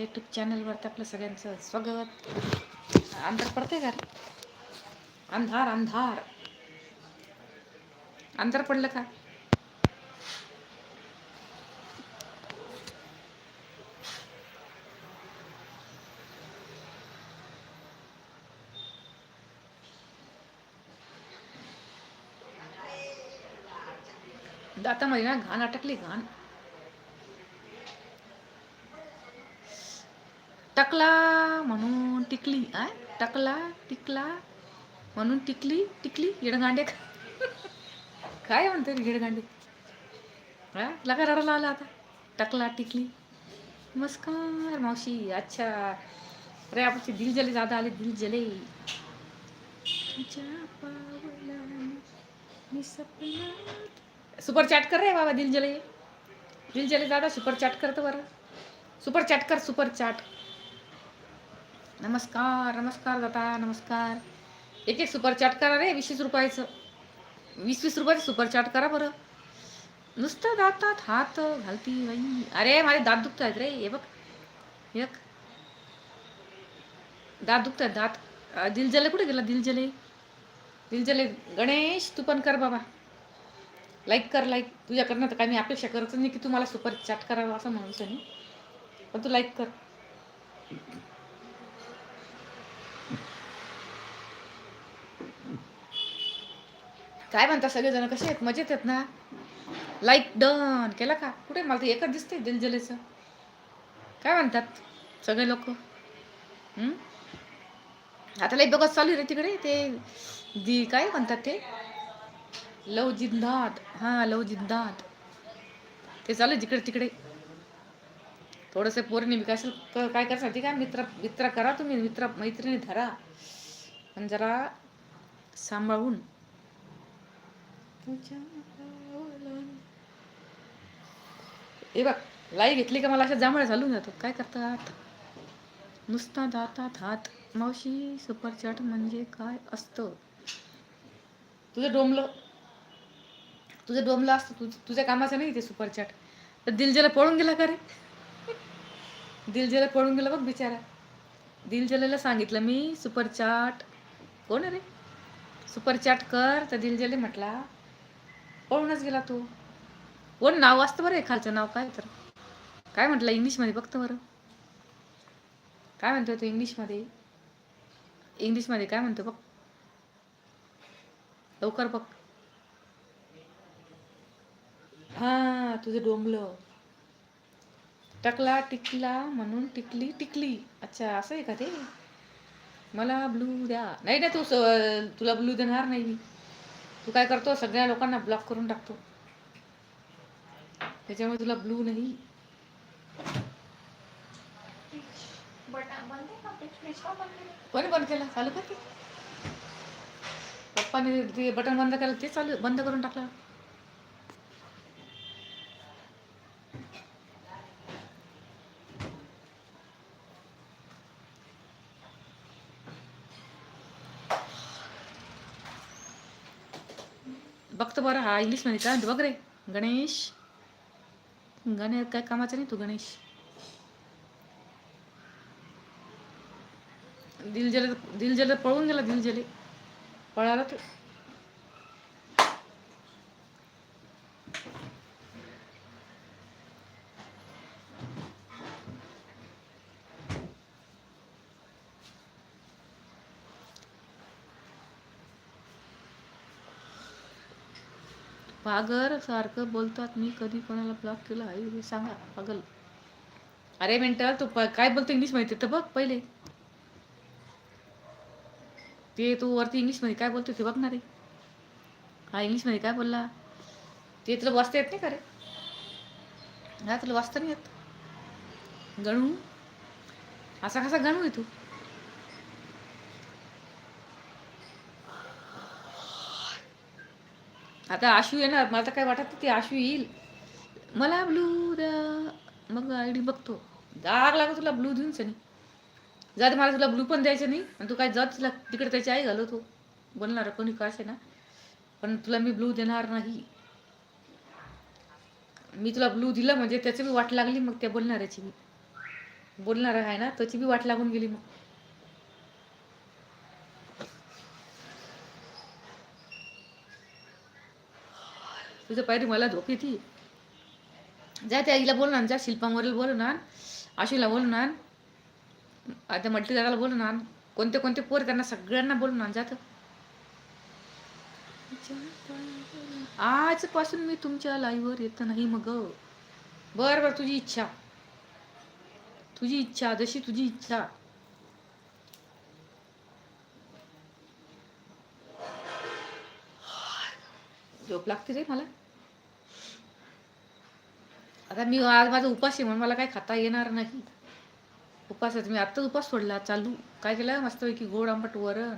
माझ्या यूट्यूब चॅनलवरती आपलं सगळ्यांचं स्वागत. अंधार पडते का अंधार अंधार. अंधार पडलं का? दातामध्ये ना घाण अटकली घाण. टकला म्हणून टिकली आ टकला टिकला म्हणून टिकली टिकली येडगांडे काय म्हणते रे येडगांडे हा? लगा रडायला आला आता. टकला टिकली. नमस्कार मावशी अच्छा. अरे आपली दिल जले दादा आले दिल जले सुपर चॅट कर रे बाबा दिल जले दिल जले दादा सुपर चॅट करतो बरं. सुपर चॅट कर सुपर चॅट नमस्कार नमस्कार दादा नमस्कार. एक एक सुपर चॅट करा रे वीस वीस रुपयाचं. वीस वीस रुपयाचं सुपरचॅट करा बरं. नुसतं दातात हात घालती बाई. अरे माझे दात दुखत आहेत रे हे बघ. एक दात दुखत आहेत दात दिलजले कुठे गेला दिलजले? दिलजले गणेश तू पण कर बाबा. लाईक कर लाईक तुझ्याकडनं तर काय मी अपेक्षा करत नाही की तू मला सुपर चॅट करावं असं म्हणून नाही पण तू लाईक कर. काय म्हणतात सगळेजण कसे आहेत? मजेत आहेत ना? लाईक डन केला का? कुठे? मला तर एकच दिसते दिलजलेचं काय म्हणतात सगळे लोक? आता लाईक बघत चालू आहे रे तिकडे. ते दी काय म्हणतात ते? लव जिंदात हां लव जिंदात ते चालू आहे जिकडे तिकडे. थोडंसं पोरणी विकास काय करायसाठी काय मित्र मित्र करा तुम्ही. मित्र मैत्रिणी धरा. पण जरा सांभाळून. ए बघ लाई घेतली का मला अशा जांभळ्या चालून जातो काय करतात? नुसता दातात हात. मावशी सुपरचॅट म्हणजे काय असतं? तुझं डोमलं. तुझं डोमलं असतं. तुझ तुझ्या कामाचं नाही ते सुपरचॅट तर दिलजेला पळून गेला का रे? दिलजेला पळून गेला बघ बिचारा. दिलजलेला सांगितलं मी सुपर चाट कोण रे? सुपर चॅट कर. तर दिलजेले म्हटला पळूनच गेला तू. कोण नाव असतं बरं आहे खालचं नाव काय तर? काय म्हटलं इंग्लिशमध्ये? बघतं बरं. काय म्हणतोय तू इंग्लिशमध्ये? इंग्लिशमध्ये काय म्हणतो बघ. लवकर बघ. हा तुझं डोंबलं. टकला टिकला म्हणून टिकली टिकली. अच्छा असं आहे का ते? मला ब्लू द्या. नाही ना तू तुला ब्लू देणार नाही मी. तू काय करतो? सगळ्या लोकांना ब्लॉक करून टाकतो. त्याच्यामुळे तुला ब्लू नाही. कोणी बंद केला? चालू करते पप्पाने ते बटन बंद केलं ते चालू बंद करून टाकलं. बघतो बरं हा इंग्लिशमध्ये मध्ये म्हणतो बघ रे. गणेश. गणेश काय कामाचा नाही तू गणेश. दिलजले दिलजले पळून गेला दिलजले. पळाला तू. पागर सारखं बोलतात. मी कधी कोणाला ब्लॉक केलं? आहे हे सांगा. पागल. अरे मिनटं तू प- काय बोलतो इंग्लिश माहिती तर बघ पहिले. ते तू वरती इंग्लिशमध्ये काय बोलतो ते बघणार आहे हा इंग्लिशमध्ये काय बोलला? ते तुला वाचता येत नाही का रे? हा तुला वाचता नाही येत? गणू? असा कसा गणू आहे तू? आता आशू येणार. मला तर काय वाटत नाही ते आशू येईल. मला ब्लू द्या. मग आय डी बघतो. दाग लागत तुला ब्लू देऊन सनी. जाते मला तुला ब्लू पण द्यायचं नाही. आणि तू काय जात तुला तिकडे त्याची आई घालवतो. बोलणार कोणी कास आहे ना. पण तुला मी ब्लू देणार नाही. मी तुला ब्लू दिलं म्हणजे त्याची बी वाट लागली मग त्या बोलणाऱ्याची मी बोलणार आहे ना त्याची बी वाट लागून गेली मग. तुझं पायरी मला झोप येते जा त्या आईला बोलणार जा शिल्पांवरील बोलून आण आशूला बोलून आण आता मल्टी बोलून आण कोणते कोणते पोर त्यांना सगळ्यांना बोलून आण जात आजपासून मी तुमच्या लाईव्हवर येत नाही मग. बर बर तुझी इच्छा. तुझी इच्छा जशी तुझी इच्छा. झोप लागते रे मला. आता मी आज माझा उपास आहे म्हणून मला काय खाता येणार नाही. उपासाचं मी आत्ताच उपास सोडला. चालू. काय केलं? मस्तपैकी गोड आंबट वरण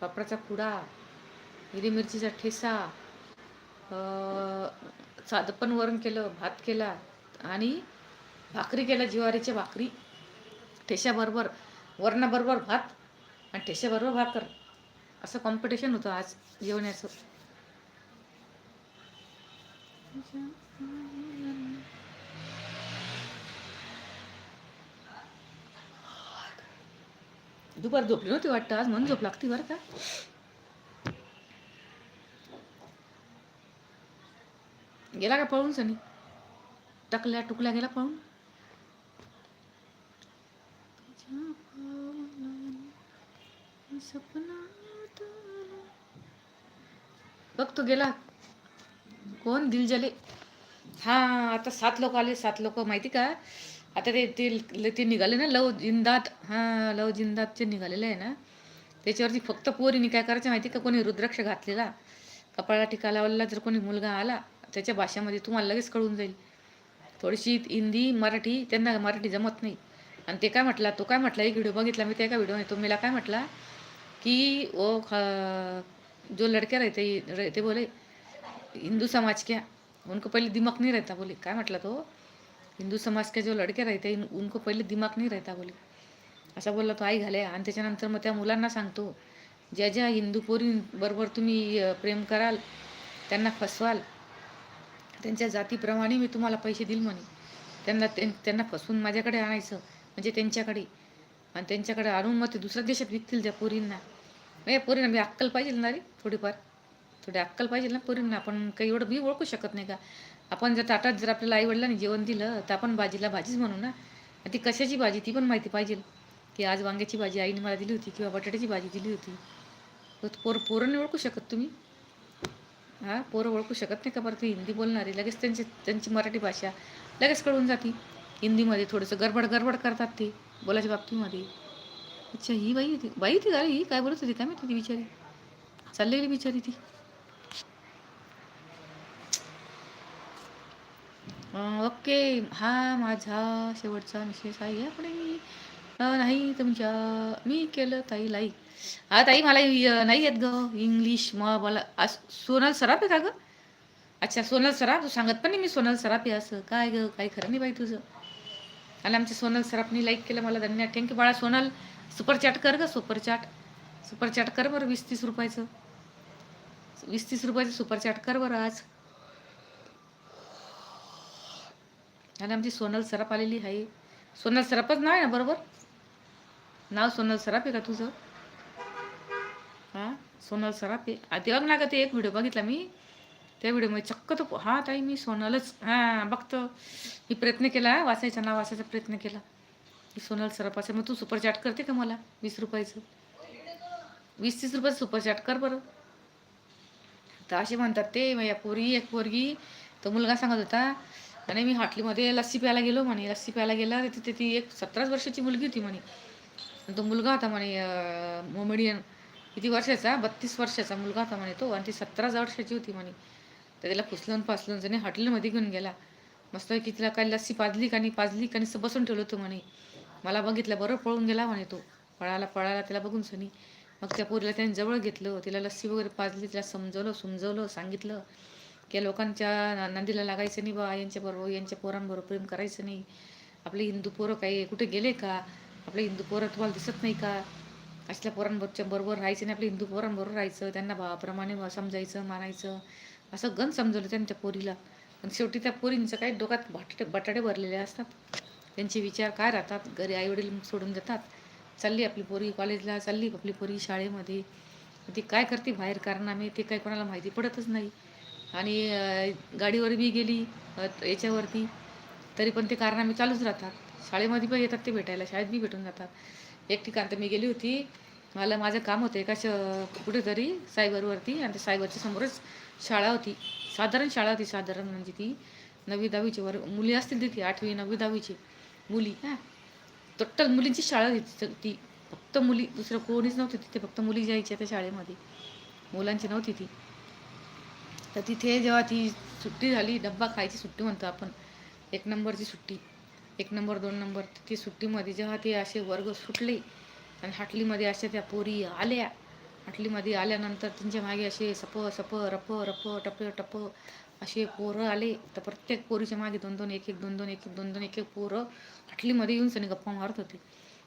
पापडाचा पुडा हिरी मिरचीचा ठेसा साधं पण वरण केलं भात केला आणि भाकरी केला जिवारीच्या भाकरी. ठेशाबरोबर वरणाबरोबर भात आणि ठेशाबरोबर भाकर. असं कॉम्पिटिशन होतं आज जेवण्याचं. दुपार झोपली नव्हती वाटतं आज म्हणून झोप लागते बरं का? गेला का पळून सनी? टकल्या टुकल्या गेला पळून? बघ तो गेला. कोण? दिल जले हा आता सात लोक आले सात लोक. माहिती का? आता ते ते ते निघाले ना लव जिंदात. हां लव जिंदातचे निघालेलं आहे ना. त्याच्यावरती फक्त पोरीने काय करायचं माहिती का? कोणी रुद्राक्ष घातलेला. कपाळा टिका लावलेला जर कोणी मुलगा आला त्याच्या भाषेमध्ये तुम्हाला लगेच कळून जाईल. थोडीशी हिंदी मराठी त्यांना मराठी जमत नाही. आणि ते काय म्हटला तो काय म्हटला एक व्हिडिओ बघितला मी त्या एका व्हिडिओ तो मला काय म्हटला की ओ ख- जो लड़के रहते रहते बोले हिंदू समाज क्या? उनको पहले दिमाग नहीं रहता बोले. काय म्हटला तो? हिंदू समाज के जो लड़के रहते उनको पहिले दिमाग नहीं रहता बोले। असा बोलला तो आई घाले आणि त्याच्यानंतर मग त्या मुलांना सांगतो ज्या ज्या हिंदू पोरींबरोबर तुम्ही प्रेम कराल त्यांना फसवाल. त्यांच्या जातीप्रमाणे मी तुम्हाला पैसे देईल म्हणे. त्यांना त्यां- त्यांना फसवून माझ्याकडे आणायचं म्हणजे त्यांच्याकडे. आणि त्यांच्याकडे आणून मग ते दुसऱ्या देशात विकतील त्या पोरींना. ए पोरींना मी अक्कल पाहिजे ना रे थोडीफार. थोडी अक्कल पाहिजे ना पोरींना आपण काही एवढं मी ओळखू शकत नाही का? आपण जर ताटात जर आपल्याला आईवडिलांनी जेवण दिलं तर आपण भाजीला भाजीच म्हणू ना. ती कशाची भाजी ती पण माहिती पाहिजे. की आज वांग्याची भाजी आईने मला दिली होती किंवा बटाट्याची भाजी दिली होती. पोर पोरं नाही ओळखू शकत तुम्ही. हां पोरं ओळखू शकत नाही का बरं? ते हिंदी बोलणारी लगेच त्यांची त्यांची मराठी भाषा लगेच कळून जाते. हिंदीमध्ये थोडंसं गडबड गडबड करतात ते बोलायच्या बाबतीमध्ये. अच्छा ही बाई होती. बाई होती का ही काय बोलत होती? काय माहिती ती बिचारी? चाललेली बिचारी ती. ओके हा माझा शेवटचा मेसेज आहे. यापुढे नाही तुमच्या मी केलं ताई लाईक हा ताई मला नाही येत ग. इंग्लिश मग मला सोनल सराफ आहे का ग? अच्छा सोनल सराफ? तू सांगत पण नाही मी सोनल सराफ आहे असं. काय ग काय खरं नाही बाई तुझं. आणि आमच्या सोनल सराफनी लाईक केलं मला धन्यवाद थँक्यू बाळा सोनल. सुपर चॅट कर ग सुपर चॅट सुपर चॅट कर बरं वीस तीस रुपयाचं. वीस तीस रुपयाचं सुपर चॅट कर बरं आज. आणि आमची सोनल सराफ आलेली आहे. सोनल सराफच नाव आहे ना बरोबर? नाव सोनल सराफ आहे का तुझं? हां? सोनल सराफ आहे. आ, ते बघ ना का ते एक व्हिडिओ बघितला मी? त्या व्हिडिओमध्ये चक्क तो हां ताई मी सोनलच हां बघतो. मी प्रयत्न केला वाचायचा नाव वाचायचा प्रयत्न केला. मी सोनल सराफ असेल मग तू सुपर चॅट करते का मला? वीस रुपयाचं. वीस तीस रुपयाचं सुपर चॅट कर बरं. तर असे म्हणतात ते माझ्या या एक पोरगी तो मुलगा सांगत होता आणि मी हाटलीमध्ये लस्सी प्यायला गेलो म्हणे. लस्सी प्यायला गेला तर तिथे ती एक सतराच वर्षाची मुलगी होती म्हणे. आणि तो मुलगा होता म्हणे मोमेडियन. किती वर्षाचा? बत्तीस वर्षाचा मुलगा होता म्हणे तो. आणि ती सतराच वर्षाची होती म्हणे. तर त्याला फुसलून पासलून त्याने हॉटेलमध्ये घेऊन गेला. मस्त की तिला काही लस्सी पाजली का नाही पाजली का नाही बसून ठेवलं होतं म्हणे. मला बघितलं बरं पळून गेला म्हणे तो. पळाला पळाला त्याला बघून सनी. मग त्या पोरीला त्याने जवळ घेतलं. तिला लस्सी वगैरे पाजली तिला समजवलं समजवलं सांगितलं. की लोकांच्या नंदीला लागायचं नाही बा यांच्याबरोबर यांच्या पोरांबरोबर प्रेम करायचं नाही. आपले हिंदू पोरं काही कुठे गेले का? आपले हिंदू पोरं तुम्हाला दिसत नाही का? असल्या पोरांबरोबरच्या बरोबर राहायचं नाही आपल्या हिंदू पोरांबरोबर राहायचं त्यांना भावाप्रमाणे समजायचं मानायचं. असं गण समजवलं त्यांच्या पोरीला. पण शेवटी त्या पोरींचं काही डोक्यात बटाटे बटाटे भरलेले असतात. त्यांचे विचार काय राहतात? घरी आईवडील सोडून जातात चालली आपली पोरी कॉलेजला चालली आपली पोरी शाळेमध्ये. ती काय करते? बाहेर कारनामे ते काही कोणाला माहिती पडतच नाही. आणि गाडीवर बी गेली याच्यावरती तरी पण ते कारनामे चालूच राहतात. शाळेमध्ये पण येतात ते भेटायला शाळेत बी भेटून जातात. एक ठिकाण तर मी गेली होती मला माझं काम होतं एका श कुठेतरी सायबरवरती आणि त्या सायबरच्या समोरच शाळा होती. साधारण शाळा होती साधारण म्हणजे ती नववी दहावीची वर मुली असतील तिथे आठवी नववी दहावीची मुली हां. टोटल मुलींची शाळा होती ती फक्त मुली दुसरं कोणीच नव्हती तिथे फक्त मुली जायच्या त्या शाळेमध्ये. मुलांची नव्हती ती. तर तिथे जेव्हा ती सुट्टी झाली डब्बा खायची सुट्टी म्हणतो आपण एक नंबरची सुट्टी एक नंबर दोन नंबर ती सुट्टीमध्ये जेव्हा ते असे वर्ग सुटले आणि हाटलीमध्ये अशा त्या पोरी आल्या हाटलीमध्ये आल्यानंतर त्यांच्या मागे असे सप सप रप रप टप टप असे पोरं आले. तर प्रत्येक पोरीच्या मागे दोन दोन एक एक दोन दोन एक एक दोन दोन एक एक पोरं हाटलीमध्ये येऊन सनी गप्पा मारत होते.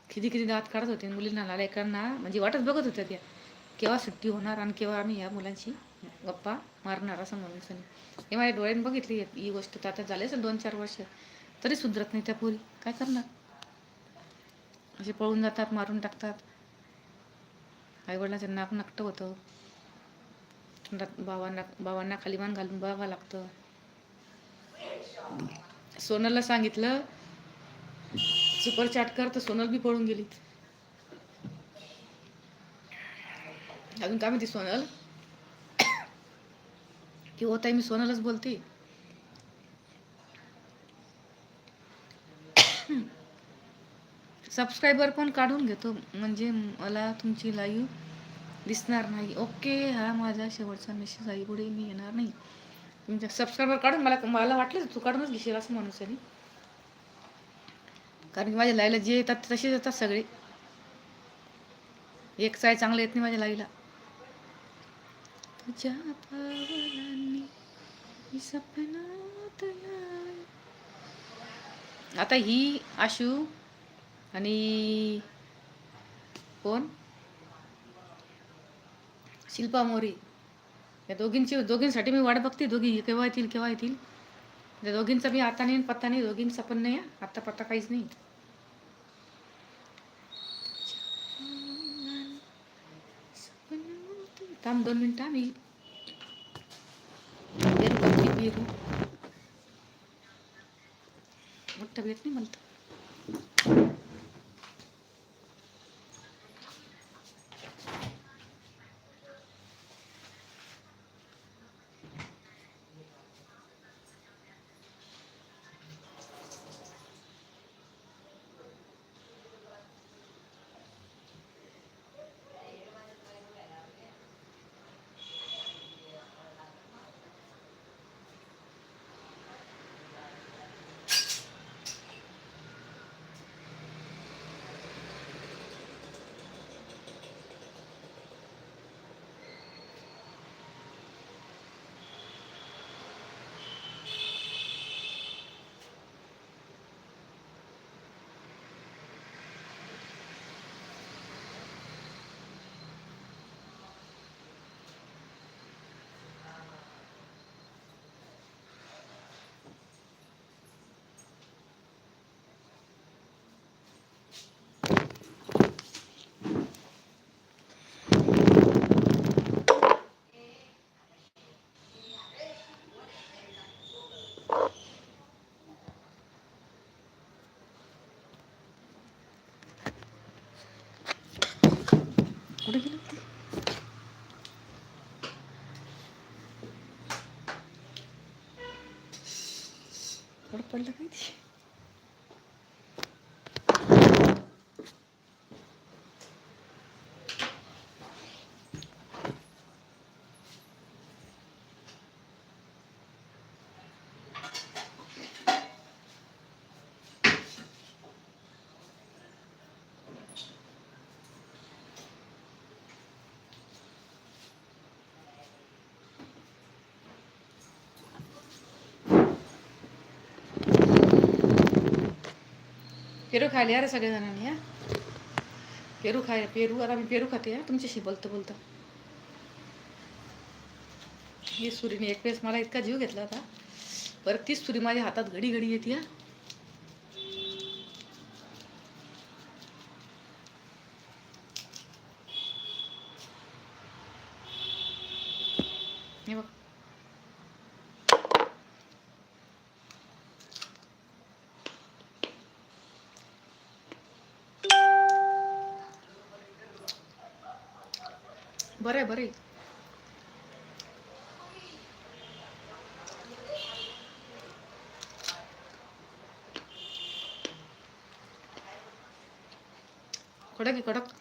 किती किती दात काढत होते मुलींना लेकरांना म्हणजे वाटच बघत होत्या त्या केव्हा सुट्टी होणार आणि केव्हा आम्ही या मुलांची गप्पा मारणार असं म्हणून सनी. हे माझ्या डोळ्याने बघितली ही गोष्ट. तर आता झाली असेल दोन चार वर्ष. तरी सुधरत नाही त्या पोरी. काय करणार? असे पळून जातात मारून टाकतात. आईवडिलांचं नाक नकटं होतं. बाबांना बाबांना खालीमान खाली मान घालून बघावं लागतं. सोनलला सांगितलं सुपर चॅट कर तर सोनल बी पळून गेली. अजून काय म्हणते सोनल? की होत आहे मी सोनलच बोलते. सबस्क्रायबर पण काढून घेतो? म्हणजे मला तुमची लाईव्ह दिसणार नाही. ओके हा माझा शेवटचा मेसेज आई पुढे मी येणार नाही. तुमच्या सबस्क्रायबर काढून मला मला वाटलं तू काढूनच घेशील असं माणूसाने कारण की माझ्या लाईला जे येतात तसेच येतात सगळे. एक साय चांगलं येत नाही माझ्या लाईला तुझ्या पावलांनी मी सपनात आले. आता ही आशू आणि कोण? शिल्पा मोरी. या दोघींची दोघींसाठी मी वाट बघते. दोघी केव्हा येतील केव्हा येतील. त्या दोघींचा मी आता नाही पत्ता नाही. दोघींचा पण नाही. हा. आता पत्ता काहीच नाही. थांब दोन मिनटं. मी पेरू घातली, पेरू मोठं नाही कुठं पडलं पेरू खायला या रे सगळ्याजणांनी या पेरू खाय पेरू आता मी पेरू खाते या तुमच्याशी बोलतो बोलतो. हे सुरीने एक वेळेस मला इतका जीव घेतला होता. परत तीच सुरी माझ्या हातात घडी घडी येते या हे बघ. बरं आहे बरं आहे. कडक कडक.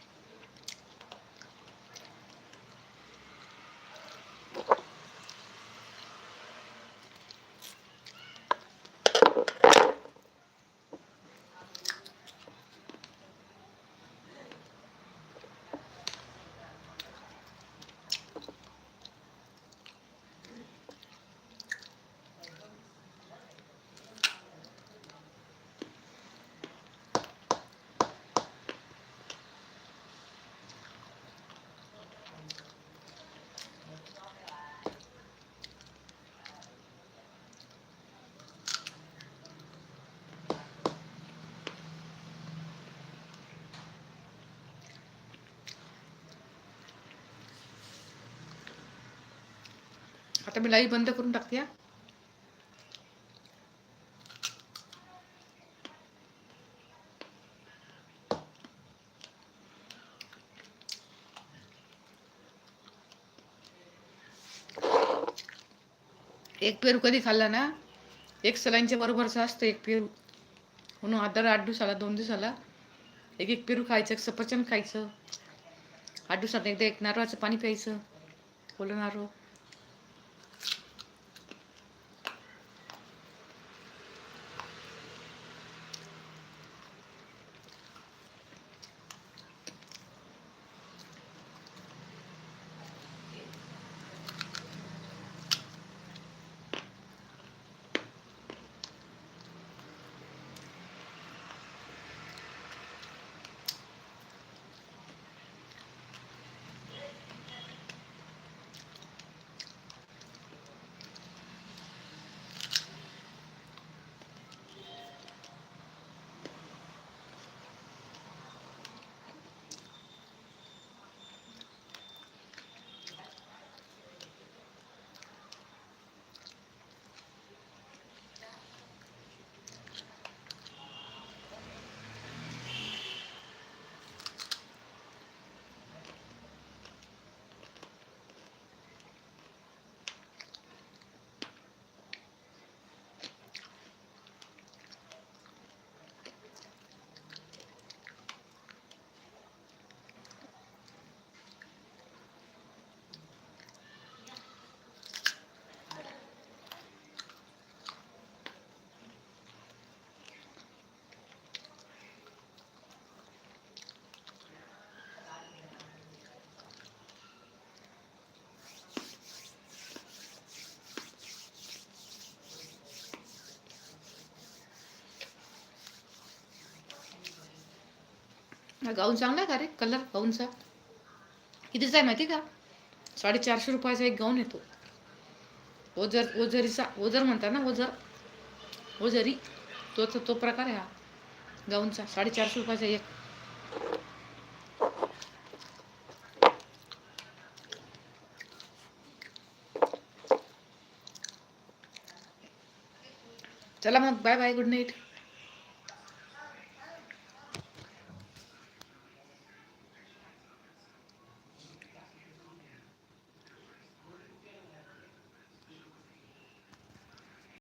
आता मी लाईव्ह बंद करून टाकते हा. एक पेरू कधी खाल्ला ना एक सलाईनच्या बरोबरचं असतं एक पेरू. म्हणून दर आठ दिवसाला दोन दिवसाला एक एक पेरू खायचं एक सफरचंद खायचं. आठ दिवसात एकदा एक नारळाचं पाणी प्यायचं ओलं नारळ. हा गाऊन चांगला आहे का रे? कलर गाऊनचा. कितीचा आहे माहिती का? साडेचारशे रुपयाचा एक गाऊन येतो. ओझर ओझरीचा ओझर म्हणतात ना ओझर. ओझरी. तो तो प्रकार आहे हा गाऊनचा. साडेचारशे रुपयाचा एक. चला मग बाय बाय गुड नाईट